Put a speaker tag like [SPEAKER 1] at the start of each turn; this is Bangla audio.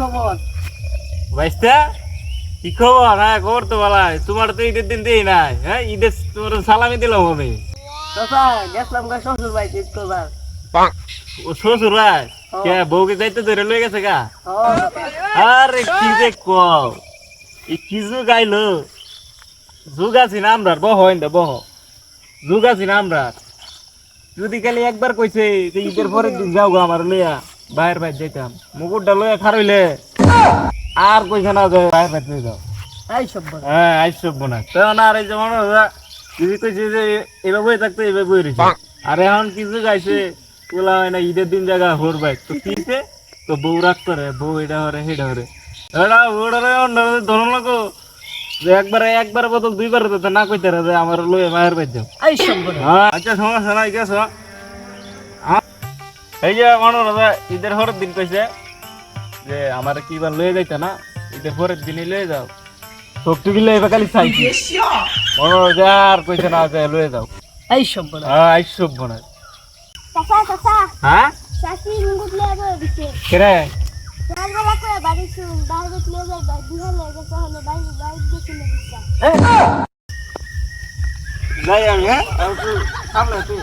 [SPEAKER 1] খবর?
[SPEAKER 2] বাইস্তা কি খবর? হ্যাঁ খবর তো বলাই তোমার তো ঈদের দিন দেই নাই হ্যাঁ? ঈদের তোমার সালামি দিলাম আমি।
[SPEAKER 1] চাচা গেছিলাম গা শ্বশুর বাড়িতে ঈদ করবার।
[SPEAKER 2] ও শ্বশুর ভাই কে বউকে যাইতে ধরে লয়ে গেছে গা?
[SPEAKER 1] ও
[SPEAKER 2] আরে কি যে কও? এই কি যুগ আইলো? যুগ আছি না আমরা বহ দে বহ। যুগ আছি না আমরা যদি খালি একবার কইছে যে ঈদের পরের দিন যাও গো আমার লইয়া। বাইরে বাইর যাইতাম। মুকুটটা লইয়া খারইলে আর কইছে না যে বাইরে বাইর লই যাও।
[SPEAKER 1] এই সব
[SPEAKER 2] হ্যাঁ আইস সব বোনা তখন আর এই যেমন যদি কইছে যে এভাবে বই থাকতো এভাবে বই রয়েছে আর এখন কিছু গাইছে বলা হয় না ঈদের দিন জায়গা হোর বাইক। তো কিছে তো বউ রাগ করে বউ এটা হরে সেটা হরে। এটা ওটারে অন্য ধরুন লাগো যে একবারে একবার বদল দুইবার তো না কইতে রে যে আমার লয়ে মায়ের বাইর যাও।
[SPEAKER 1] এই সব
[SPEAKER 2] হ্যাঁ আচ্ছা সমস্যা নাই গেছো। এই যে মনে দাদা ঈদের পরের দিন কইছে যে আমার কি বার লয়ে যাইতে না? ঈদের পরের দিনই লয়ে যাও। শক্তি গিলে এবার খালি চাইছি মনে যে আর কইছে না যে লয়ে যাও।
[SPEAKER 1] এই সব বল
[SPEAKER 2] হ্যাঁ আইসব মনে হয়।
[SPEAKER 3] চাচা চাচা।
[SPEAKER 2] হ্যাঁ?
[SPEAKER 3] চাচি মুগুট লিয়ে বলে দিছে।
[SPEAKER 2] কেরে?
[SPEAKER 3] সকালবেলা করে বাড়ি শুন বাইরে লিয়ে যাই বাড়ি বিহার লেগে গেছে হলো বাইরে বাইরে গেছিল দিছা
[SPEAKER 2] যাই আমি হ্যাঁ? তুই সামনে তুই।